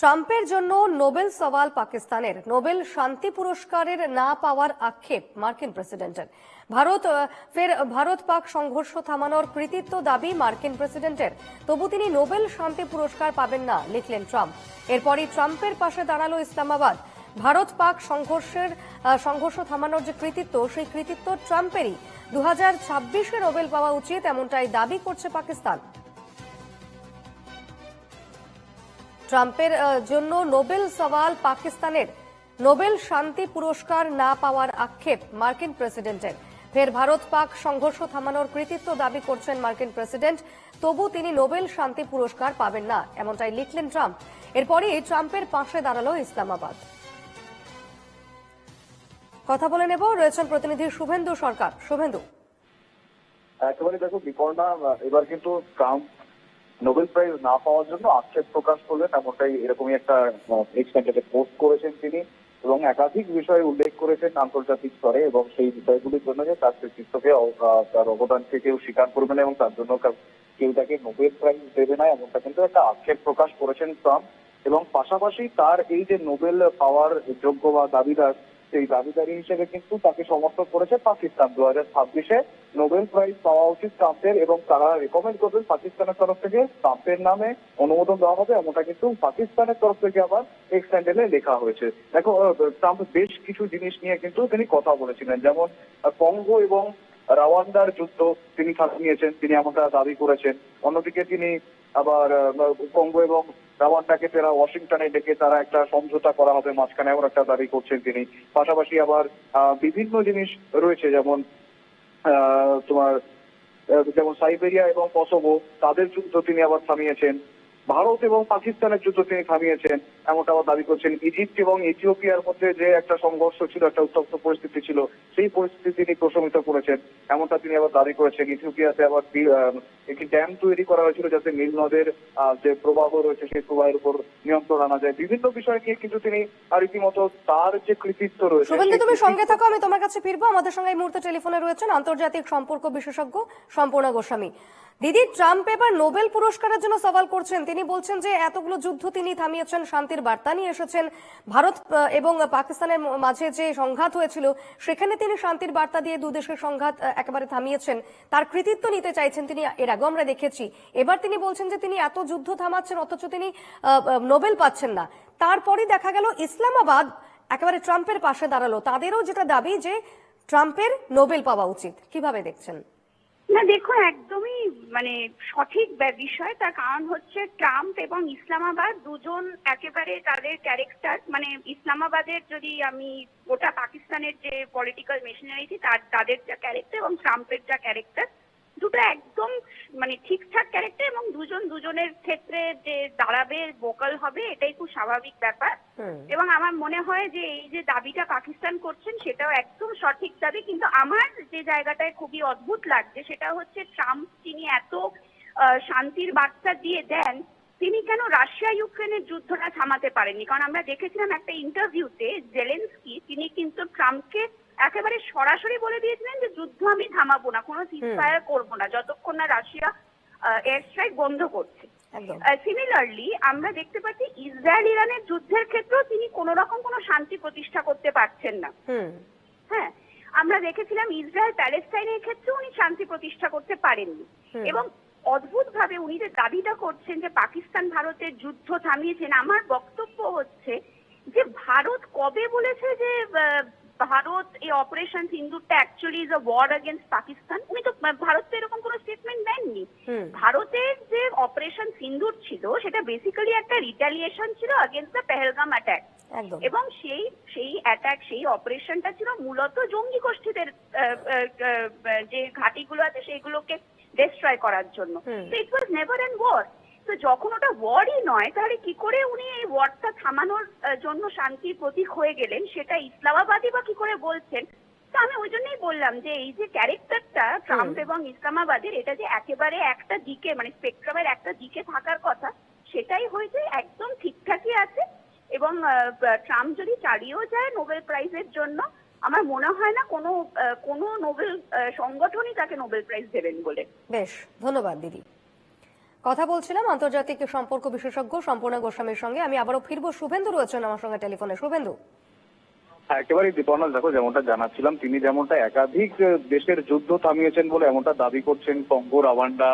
ট্রাম্পের জন্য নোবেল সওয়াল পাকিস্তানের, নোবেল শান্তি পুরস্কারের না পাওয়ার আক্ষেপ মার্কিন প্রেসিডেন্টের। ভারত ফের ভারত পাক সংঘর্ষ থামানোর কৃতিত্ব দাবি মার্কিন প্রেসিডেন্টের। তবু তিনি নোবেল শান্তি পুরস্কার পাবেন না, লিখলেন ট্রাম্প। এরপরই ট্রাম্পের পাশে দাঁড়াল ইসলামাবাদ। ভারত পাক সংঘর্ষের সংঘর্ষ থামানোর যে কৃতিত্ব, সেই কৃতিত্ব ট্রাম্পেরই। দু হাজার ছাব্বিশে নোবেল পাওয়া উচিত এমনটাই দাবি করছে পাকিস্তান। ট্রাম্পের জন্য নোবেল সওয়াল পাকিস্তানের নোবেল শান্তি পুরস্কার না পাওয়ার আক্ষেপ মার্কিন প্রেসিডেন্টের। ফের ভারত পাক সংঘর্ষ থামানোর কৃতিত্ব দাবি করছেন মার্কিন প্রেসিডেন্ট। তবু তিনি নোবেল শান্তি পুরস্কার পাবেন না, এমনটাই লিখলেন ট্রাম্প। এরপরই ট্রাম্পের পাশে দাঁড়াল ইসলামাবাদ। কথা বলে নেব, রয়েছেন প্রতিনিধি শুভেন্দু সরকার। শুভেন্দু। একেবারে দেখো বিপর্ণা এবার কিন্তু ট্রাম্প নোবেল প্রাইজ না পাওয়ার জন্য আক্ষেপ প্রকাশ করলেন, এমনটাই এরকমই একটা এক্সটেন্ডেড পোস্ট করেছেন তিনি। এবং একাধিক বিষয় উল্লেখ করেছেন আন্তর্জাতিক স্তরে, এবং সেই বিষয়গুলির জন্য যে তার কৃতিত্বকে তার অবদানকে কেউ স্বীকার করবে না, এবং তার জন্য কেউ তাকে নোবেল প্রাইজ দেবে না, এমনটা কিন্তু একটা আক্ষেপ প্রকাশ করেছেন ট্রাম্প। এবং পাশাপাশি তার এই যে নোবেল পাওয়ার যোগ্য বা দাবিদার সেই দাবিদারি হিসেবে কিন্তু তাকে সমর্থন করেছে পাকিস্তান। দু হাজার ছাব্বিশে নোবেল প্রাইজ পাওয়া উচিত ট্রাম্পের এবং তারা রেকমেন্ড করবেন পাকিস্তানের তরফ থেকে ট্রাম্পের নামে অনুমোদন দেওয়া হবে, এমনটা কিন্তু পাকিস্তানের তরফ থেকে আবার এক্সট্যান্ডেলে লেখা হয়েছে। দেখো ট্রাম্প বেশ কিছু জিনিস নিয়ে কিন্তু তিনি কথা বলেছিলেন, যেমন কঙ্গো এবং রাওয়ান্ডার যুদ্ধ তিনি থামিয়েছেন, তিনি এমনটা দাবি করেছেন। অন্যদিকে তিনি আবার কঙ্গো এবং রাওয়ান্ডাকে তারা ওয়াশিংটনে ডেকে তারা একটা সমঝোতা করা হবে, মাঝখানে এমন একটা দাবি করছেন তিনি। পাশাপাশি আবার বিভিন্ন জিনিস রয়েছে যেমন তোমার যেমন সাইবেরিয়া এবং কসোভো, তাদের যুদ্ধ তিনি আবার থামিয়েছেন। ভারত এবং পাকিস্তানের যুদ্ধ তিনি থামিয়েছেন এমনটা আবার দাবি করছেন ইজিপ্ট এবং ইথিওপিয়ার মধ্যে যে একটা সংঘর্ষ ছিল একটা উত্তপ্ত পরিস্থিতি ছিল সেই পরিস্থিতি তিনি প্রশমিত করেছেন এমনটা তিনি আবার দাবি করেছেন। ইথিওপিয়াতে আবার একটি ড্যাম তৈরি করা হয়েছিল যাতে নীল নদের যে প্রবাহ রয়েছে সেই প্রবাহের উপর নিয়ন্ত্রণ আনা যায়। বিভিন্ন বিষয় নিয়ে কিন্তু তিনি আর রীতিমতো তার যে কৃতিত্ব রয়েছে শুভেন্দু তুমি সঙ্গে থাকো আমি তোমার কাছে ফিরবো। আমাদের সঙ্গে এই মুহূর্তে টেলিফোনে রয়েছেন আন্তর্জাতিক সম্পর্ক বিশেষজ্ঞ সম্পূর্ণা গোস্বামী। দিদি, ট্রাম্প এবার নোবেল পুরস্কারের জন্য সওয়াল করছেন। তিনি বলছেন যে, এতগুলো যুদ্ধ তিনি থামিয়েছেন, শান্তির বার্তা নিয়ে এসেছেন। ভারত এবং পাকিস্তানের মাঝে যে সংঘাত হয়েছিল, সেখানে তিনি শান্তির বার্তা দিয়ে দু দেশের সংঘাত একেবারে থামিয়েছেন। তার কৃতিত্ব নিতে চাইছেন তিনি, এর আগেও আমরা দেখেছি। এবার তিনি বলছেন যে, তিনি এত যুদ্ধ থামাচ্ছেন, অথচ তিনি নোবেল পাচ্ছেন না। তারপরই দেখা গেল, ইসলামাবাদ একেবারে ট্রাম্পের পাশে দাঁড়াল। তাদেরও যেটা দাবি যে, ট্রাম্পের নোবেল পাওয়া উচিত। কীভাবে দেখছেন? না দেখুন একদমই মানে সঠিক বিষয়। তার কারণ হচ্ছে ট্রাম্প এবং ইসলামাবাদ দুজন একেবারে তাদের ক্যারেক্টার মানে ইসলামাবাদের যদি আমি গোটা পাকিস্তানের যে পলিটিক্যাল মেশিনারিটি তার তাদের যা ক্যারেক্টার এবং ট্রাম্পের যা ক্যারেক্টার দুটো একদম মানে ঠিকঠাক ক্যারেক্টার এবং দুজন দুজনের ক্ষেত্রে যে দাঁড়াবে ভোকাল হবে এটাই খুব স্বাভাবিক ব্যাপার। এবং আমার মনে হয় যে এই যে দাবিটা পাকিস্তান করছেন সেটাও একদম সঠিক দাবি কিন্তু আমার যে জায়গাটায় খুবই অদ্ভুত লাগছে সেটা হচ্ছে ট্রাম্প তিনি এত শান্তির বার্তা দিয়ে দেন তিনি কেন রাশিয়া ইউক্রেনের যুদ্ধটা থামাতে পারেননি? কারণ আমরা দেখেছিলাম একটা ইন্টারভিউতে জেলেন্সকি তিনি কিন্তু ট্রাম্পকে একেবারে সরাসরি বলে দিয়েছিলেন যে যুদ্ধ আমি থামাবো না কোনো সিজফায়ার করব না যতক্ষণ না রাশিয়া এয়ার স্ট্রাইক বন্ধ করছে। সিমিলারলি আমরা দেখতে পাচ্ছি ইসরায়েল ইরানের যুদ্ধের ক্ষেত্রেও তিনি কোন রকম কোনো শান্তি প্রতিষ্ঠা করতে পারছেন না। হ্যাঁ আমরা দেখেছিলাম ইসরায়েল প্যালেস্টাইনের ক্ষেত্রে উনি শান্তি প্রতিষ্ঠা করতে পারেননি। এবং অদ্ভুত ভাবে উনি যে দাবিটা করছেন যে পাকিস্তান ভারতের যুদ্ধ থামিয়েছেন আমার বক্তব্য হচ্ছে যে ভারত কবে বলেছে যে ভারত এই operation সিন্দুরটা actually is a war Pakistan? উনি তো ভারত তো এরকম কোনো স্টেটমেন্ট দেননি। ভারতের যে অপারেশন সিন্দুর ছিল সেটা বেসিক্যালি একটা রিটালিয়েশন ছিল আগেন্স্ট দ্য পেহেলগাম অ্যাটাক এবং সেই সেই অ্যাটাক সেই অপারেশনটা ছিল মূলত জঙ্গি গোষ্ঠীদের যে ঘাঁটিগুলো আছে সেইগুলোকে ডিস্ট্রয় করার জন্য। তো it was never and war তো যখন ওটা ওয়ারই নয় তাহলে কি করে উনি এই ওয়ারটা থামানোর জন্য শান্তির প্রতীক হয়ে গেলেন? সেটা ইসলামাবাদই বা কি করে বলছেন? তো আমি ওই জন্যই বললাম যে এই যে ক্যারেক্টারটা ট্রাম্প এবং ইসলামাবাদের এটা যে একেবারে একটা দিকে মানে স্পেকট্রামের একটা দিকে থাকার কথা সেটাই হয়েছে একদম ঠিকঠাকই আছে। এবং ট্রাম্প যদি চালিয়েও যায় নোবেল প্রাইজের জন্য আমার মনে হয় না কোনো আহ, কোনো নোবেল সংগঠনই তাকে নোবেল প্রাইজ দেবেন বলে। বেশ ধন্যবাদ দিদি। কথা বলছিলাম আন্তর্জাতিক সম্পর্ক বিশেষজ্ঞ সম্পূর্ণ গোস্বামীর সঙ্গে। আমি আবারও ফিরবো। শুভেন্দু রয়েছেন আমার সঙ্গে টেলিফোনে। শুভেন্দু। হ্যাঁ, একেবারেই দীপর্ণা দেখো যেমনটা জানাচ্ছিলাম তিনি যেমনটা একাধিক দেশের যুদ্ধ থামিয়েছেন বলে এমনটা দাবি করছেন কঙ্গো রাওয়ান্ডা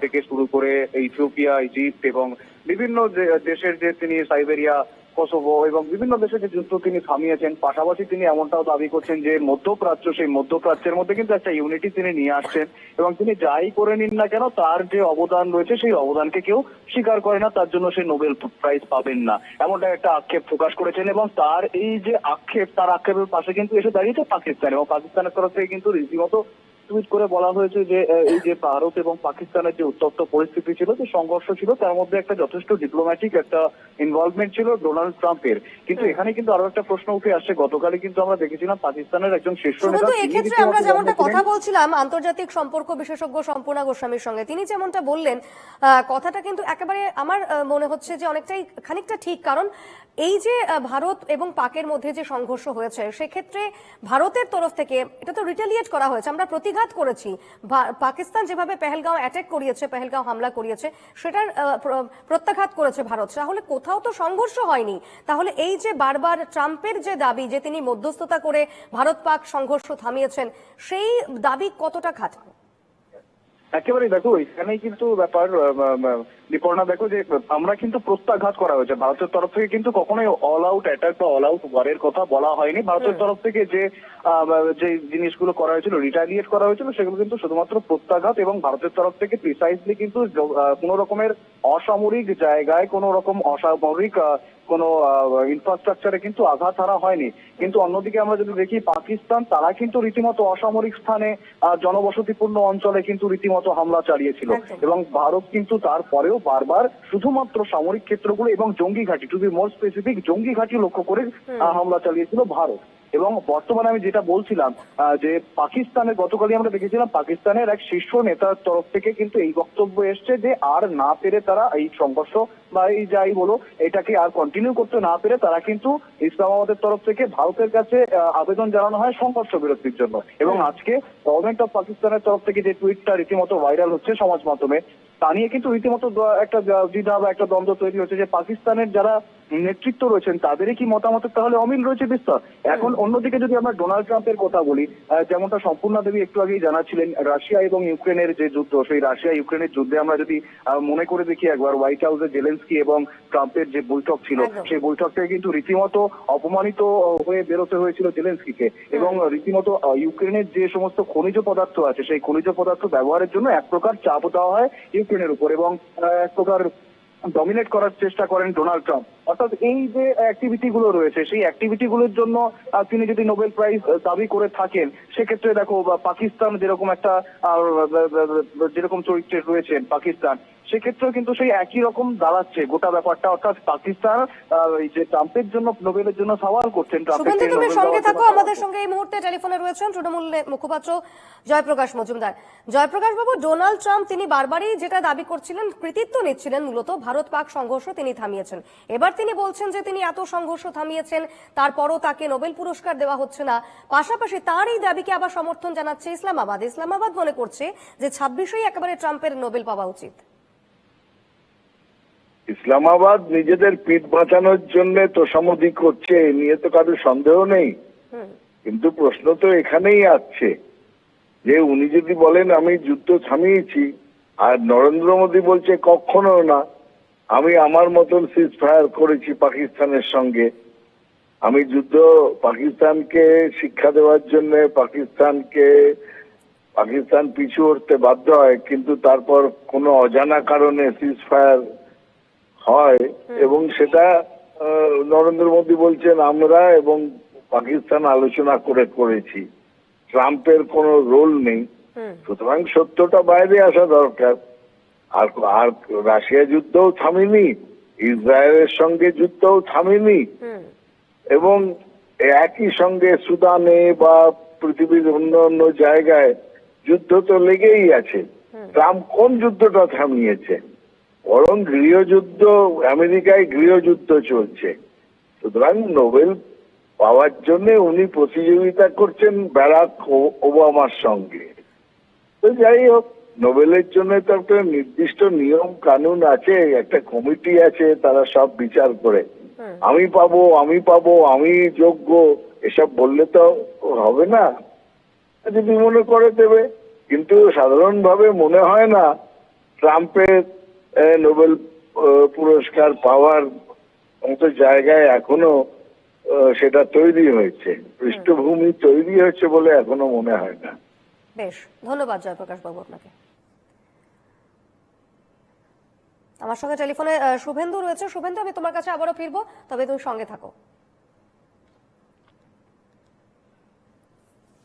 থেকে শুরু করে ইথিওপিয়া ইজিপ্ট এবং বিভিন্ন দেশের যে তিনি সাইবেরিয়া কোসোভো এবং বিভিন্ন দেশের যে যুদ্ধ তিনি থামিয়েছেন, পাশাপাশি তিনি এমনটাও দাবি করছেন যে মধ্যপ্রাচ্য, সেই মধ্যপ্রাচ্যের মধ্যে কিন্তু একটা ইউনিটি তিনি নিয়ে আসছেন এবং তিনি যাই করে নিন না কেন, তার যে অবদান রয়েছে, সেই অবদানকে কেউ স্বীকার করে না, তার জন্য সে নোবেল প্রাইজ পাবেন না। এমনটা একটা আক্ষেপ প্রকাশ করেছেন এবং তার এই যে আক্ষেপ, তার আক্ষেপের পাশে কিন্তু এসে দাঁড়িয়েছে পাকিস্তান এবং পাকিস্তানের তরফ থেকে কিন্তু রীতিমতো টুইট করে বলা হয়েছে যে এই যে ভারত এবং পাকিস্তানের যে উত্তপ্ত পরিস্থিতি ছিল যে সংঘর্ষ ছিল তার মধ্যে একটা যথেষ্ট ডিপ্লোম্যাটিক একটা ইনভলভমেন্ট ছিল ডোনাল্ড ট্রাম্পের। কিন্তু এখানে কিন্তু আরও একটা প্রশ্ন উঠে আসছে। গতকালই কিন্তু আমরা দেখেছিলাম পাকিস্তানের একজন শীর্ষ নেতা এক্ষেত্রে আমরা যেমনটা কথা বলছিলাম আন্তর্জাতিক সম্পর্ক বিশেষজ্ঞ সম্পূর্ণা গোস্বামীর সঙ্গে তিনি যেমনটা বললেন আহ, কথাটা কিন্তু একেবারে আমার মনে হচ্ছে যে অনেকটাই খানিকটা ঠিক। কারণ এই যে ভারত এবং পাকের মধ্যে যে সংঘর্ষ হয়েছে সেক্ষেত্রে ভারতের তরফ থেকে এটা তো রিটালিয়েট করা হয়েছে। আমরা প্রতিঘাত করেছি। পাকিস্তান যেভাবে পেহেলগাঁও অ্যাটেক করিয়েছে, পেহেলগাঁও হামলা করিয়েছে, সেটার প্রত্যাঘাত করেছে ভারত। তাহলে কোথাও তো সংঘর্ষ হয়নি। তাহলে এই যে বারবার ট্রাম্পের যে দাবি যে তিনি মধ্যস্থতা করে ভারত পাক সংঘর্ষ থামিয়েছেন, সেই দাবি কতটা খাটে একেবারেই দেখো এখানেই কিন্তু ব্যাপার বিপর্ণা দেখো যে আমরা কিন্তু প্রত্যাঘাত করা হয়েছে। ভারতের তরফ থেকে কিন্তু কখনোই অল আউট অ্যাটাক বা অল আউট ওয়ারের কথা বলা হয়নি। ভারতের তরফ থেকে যে আহ, যে জিনিসগুলো করা হয়েছিল রিটালিয়েট করা হয়েছিল সেগুলো কিন্তু শুধুমাত্র প্রত্যাঘাত এবং ভারতের তরফ থেকে প্রিসাইজলি কিন্তু কোন রকমের অসামরিক জায়গায় কোন রকম অসামরিক কোনো ইনফ্রাস্ট্রাকচারে কিন্তু আঘাত হারা হয়নি। কিন্তু অন্যদিকে আমরা যদি দেখি পাকিস্তান তারা কিন্তু রীতিমতো অসামরিক স্থানে আহ, জনবসতিপূর্ণ অঞ্চলে কিন্তু রীতিমতো হামলা চালিয়েছিল। এবং ভারত কিন্তু তারপরেও বারবার শুধুমাত্র সামরিক ক্ষেত্রগুলো এবং জঙ্গি ঘাঁটি টু বি মোর স্পেসিফিক জঙ্গি ঘাঁটি লক্ষ্য করে হামলা চালিয়েছিল ভারত। এবং বর্তমানে আমি যেটা বলছিলাম আহ, যে পাকিস্তানের গতকালই আমরা দেখেছিলাম পাকিস্তানের এক শীর্ষ নেতার তরফ থেকে কিন্তু এই বক্তব্য এসছে যে আর না পেরে তারা এই সংঘর্ষ বা এই যাই বলো এটাকে আর কন্টিনিউ করতে না পেরে তারা কিন্তু ইসলামাবাদের তরফ থেকে ভারতের কাছে আবেদন জানানো হয় সংঘর্ষ বিরতির জন্য। এবং আজকে গভর্নমেন্ট অফ পাকিস্তানের তরফ থেকে যে টুইটটা রীতিমতো ভাইরাল হচ্ছে সমাজ মাধ্যমে তা নিয়ে কিন্তু রীতিমতো একটা দ্বিধা বা একটা দ্বন্দ্ব তৈরি হচ্ছে যে পাকিস্তানের যারা নেতৃত্ব রয়েছেন তাদেরই কি মতামতের তাহলে অমিল রয়েছে বিস্তর। এখন অন্যদিকে যদি আমরা ডোনাল্ড ট্রাম্পের কথা বলি যেমনটা সম্পূর্ণ দেবী একটু আগেই জানাচ্ছিলেন রাশিয়া এবং ইউক্রেনের যে যুদ্ধ সেই রাশিয়া ইউক্রেনের যুদ্ধে আমরা যদি মনে করে দেখি একবার হোয়াইট হাউসে জেলেন্সকি এবং ট্রাম্পের যে বৈঠক ছিল সেই বৈঠক থেকে কিন্তু রীতিমতো অপমানিত হয়ে বেরোতে হয়েছিল জেলেন্সকিকে। এবং রীতিমতো ইউক্রেনের যে সমস্ত খনিজ পদার্থ আছে সেই খনিজ পদার্থ ব্যবহারের জন্য এক প্রকার চাপ দেওয়া হয় ইউক্রেনের উপর এবং এক প্রকার ডমিনেট করার চেষ্টা করেন ডোনাল্ড ট্রাম্প অর্থাৎ এই যে অ্যাক্টিভিটি গুলো রয়েছে, সেই অ্যাক্টিভিটি গুলোর জন্য তিনি যদি নোবেল প্রাইজ দাবি করে থাকেন, সেক্ষেত্রে দেখো পাকিস্তান যেরকম একটা যেরকম চরিত্রে রয়েছেন পাকিস্তান সেক্ষেত্রেও কিন্তু সেই একই রকম দাঁড়াচ্ছে গোটা ব্যাপারটা। অর্থাৎ পাকিস্তান যে ট্রাম্পের জন্য নোবেলের জন্য সওয়াল করছেন ট্রাম্পের তুমি সঙ্গে থাকো আমাদের সঙ্গে এই মুহূর্তে টেলিফোনে রয়েছেন তৃণমূল মুখপাত্র জয়প্রকাশ মজুমদার। জয়প্রকাশ বাবু ডোনাল্ড ট্রাম্প তিনি বারবারই যেটা দাবি করছিলেন কৃতিত্ব নিচ্ছিলেন মূলত ভারত পাক সংঘর্ষ তিনি থামিয়েছেন। এবার তিনি বলছেন যে তিনি এত সংঘর্ষ থামিয়েছেন তারপরও তাকে নোবেল পুরস্কার দেওয়া হচ্ছে না। পাশাপাশি তার এই দাবিকে আবার সমর্থন জানাচ্ছে ইসলামাবাদ। ইসলামাবাদ মনে করছে যে ছাব্বিশেই একেবারে ট্রাম্পের নোবেল পাওয়া উচিত। ইসলামাবাদ নিজেদের পিঠ বাঁচানোর জন্য তোষামদি করছে এ নিয়ে তো কারও সন্দেহ নেই। কিন্তু প্রশ্ন তো এখানেই আসছে যে উনি যদি বলেন আমি যুদ্ধ থামিয়েছি আর নরেন্দ্র মোদী বলছে কখনো না আমি আমার মতন সিজ ফায়ার করেছি পাকিস্তানের সঙ্গে। আমি যুদ্ধ পাকিস্তানকে শিক্ষা দেওয়ার জন্য পাকিস্তানকে পাকিস্তান পিছু উঠতে বাধ্য হয় কিন্তু তারপর কোনো অজানা কারণে সিজ ফায়ার হয় এবং সেটা নরেন্দ্র মোদী বলছেন আমরা এবং পাকিস্তান আলোচনা করে করেছি। ট্রাম্পের কোনো রোল নেই। সুতরাং সত্যটা বাইরে আসা দরকার। আর আর রাশিয়া যুদ্ধও থামেনি ইসরায়েলের সঙ্গে যুদ্ধও থামেনি। এবং একই সঙ্গে সুদানে বা পৃথিবীর অন্য অন্য জায়গায় যুদ্ধ তো লেগেই আছে। ট্রাম্প কোন যুদ্ধটা থামিয়েছে? বরং গৃহযুদ্ধ আমেরিকায় গৃহযুদ্ধ চলছে। সুতরাং নোবেল পাওয়ার জন্য উনি প্রতিযোগিতা করছেন ব্যারাক ওবামার সঙ্গে। তো যাই হোক নোবেলের জন্য তো একটা নির্দিষ্ট নিয়ম কানুন আছে একটা কমিটি আছে তারা সব বিচার করে। আমি পাবো আমি পাবো আমি যোগ্য এসব বললে তো হবে না। যদি মনে করে দেবে। কিন্তু সাধারণভাবে মনে হয় না ট্রাম্পের নোবেল পুরস্কার পাওয়ার মতো জায়গায় এখনও সেটা তৈরি হয়েছে। পৃষ্ঠভূমি তৈরি হয়েছে বলে এখনও মনে হয় না। বেশ ধন্যবাদ জয়প্রকাশ বাবু আপনাকে। আমার সঙ্গে টেলিফোনে শুভেন্দু রয়েছে। শুভেন্দু আমি তোমার কাছে আবারও ফিরবো তবে তুমি সঙ্গে থাকো।